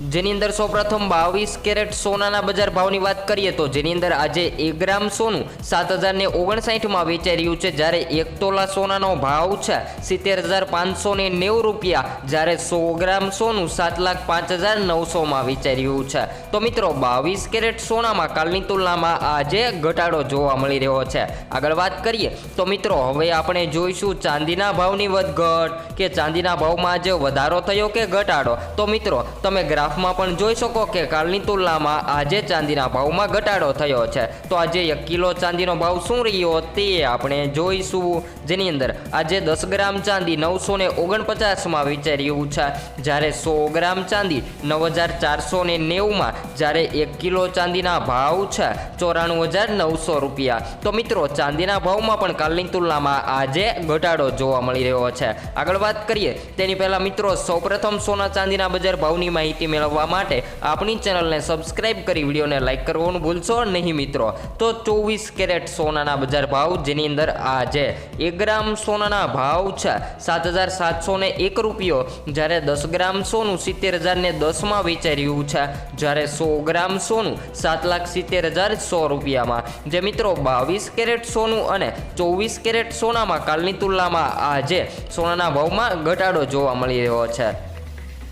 જેની અંદર સૌપ્રથમ બાવીસ કેરેટ સોનાના બજાર ભાવની વાત કરીએ તો જેની અંદર આજે એક ગ્રામ સોનું સાત હજાર ને ઓગણસાઠમાં વેચાઈ રહ્યું છે. જ્યારે એક તોલા સોનાનો ભાવ છે સિત્તેર હજાર પાંચસો ને નેવું રૂપિયા, જ્યારે સો ગ્રામ સોનું સાત લાખ પાંચ હજાર નવસોમાં વેચાઈ રહ્યું છે. તો મિત્રો, બાવીસ કેરેટ સોનામાં કાલની તુલનામાં આજે ઘટાડો જોવા મળી રહ્યો છે. આગળ વાત કરીએ તો મિત્રો, હવે આપણે જોઈશું ચાંદીના ભાવની વધઘટ કે ચાંદીના ભાવમાં આજે વધારો થયો કે ઘટાડો? તો મિત્રો, તમે ગ્રાફમાં પણ જોઈ શકો કે કાલની તુલનામાં આજે ચાંદીના ભાવમાં ઘટાડો થયો છે. તો આજે એક કિલો ચાંદીનો ભાવ શું રહ્યો તે આપણે જોઈશું. જેની અંદર આજે દસ ગ્રામ ચાંદી નવસો ને ઓગણપચાસમાં વિચાર્યું છે. જ્યારે સો ગ્રામ ચાંદી નવ હજાર ચારસો ને નેવુંમાં જ્યારે એક કિલો ચાંદીના ભાવ છે ચોરાણું હજાર નવસો રૂપિયા. તો મિત્રો, ચાંદીના ભાવમાં પણ કાલની તુલનામાં આજે ઘટાડો જોવા મળી રહ્યો છે. આગળ વાત કરીએ તેની પહેલાં મિત્રો, સૌપ્રથમ સોના ચાંદીના બજાર ભાવની માહિતી મેળવવા માટે આપણી ચેનલને સબસ્ક્રાઇબ કરી વિડીયોને લાઇક કરવાનું ભૂલશો નહીં મિત્રો. તો ચોવીસ કેરેટ સોનાના બજાર ભાવ જેની અંદર આજે એક ગ્રામ સોનાના ભાવ છે સાત હજાર સાતસો ને એક રૂપિયો. જ્યારે દસ ગ્રામ સોનું સિત્તેર હજાર ને દસમાં વેચાઈ રહ્યું છે. જ્યારે સો ગ્રામ સોનું સાત લાખ સિત્તેર હજાર સો રૂપિયામાં. જે મિત્રો બાવીસ કેરેટ સોનું અને ચોવીસ કેરેટ સોનામાં કાલની તુલનામાં આજે સોનાના ભાવમાં ઘટાડો જોવા મળી રહ્યો છે.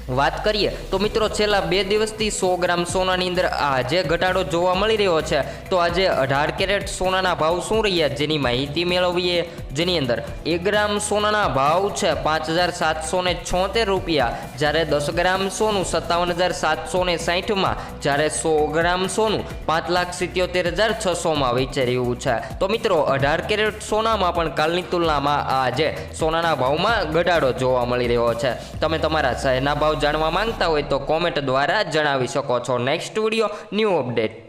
વાત કરીએ, તો મિત્રો છેલ્લા બે દિવસથી સો ગ્રામ સોનાની અંદર આજે ઘટાડો જોવા મળી રહ્યો છે, તો આજે અઢાર કેરેટ સોનાના ભાવ શું રહ્યા જેની માહિતી મેળવીએ? જેની અંદર એક ગ્રામ સોનાના ભાવ છે પાંચ હજાર સાતસો ને છોતેર રૂપિયા. જ્યારે દસ ગ્રામ સોનું સત્તાવન હજાર સાતસો ને સાહીઠમાં, જ્યારે સો ગ્રામ સોનું પાંચ લાખ સિત્યોતેર હજાર છસોમાં વેચાઈ રહ્યું છે. તો મિત્રો, અઢાર કેરેટ સોનામાં પણ કાલની તુલનામાં આજે સોનાના ભાવમાં ઘટાડો જોવા મળી રહ્યો છે. તમે તમારા શહેરના ભાવ જાણવા માંગતા હોય તો કોમેન્ટ દ્વારા જણાવી શકો છો. Next video new update.